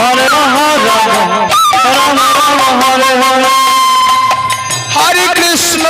Hare Hare Krishna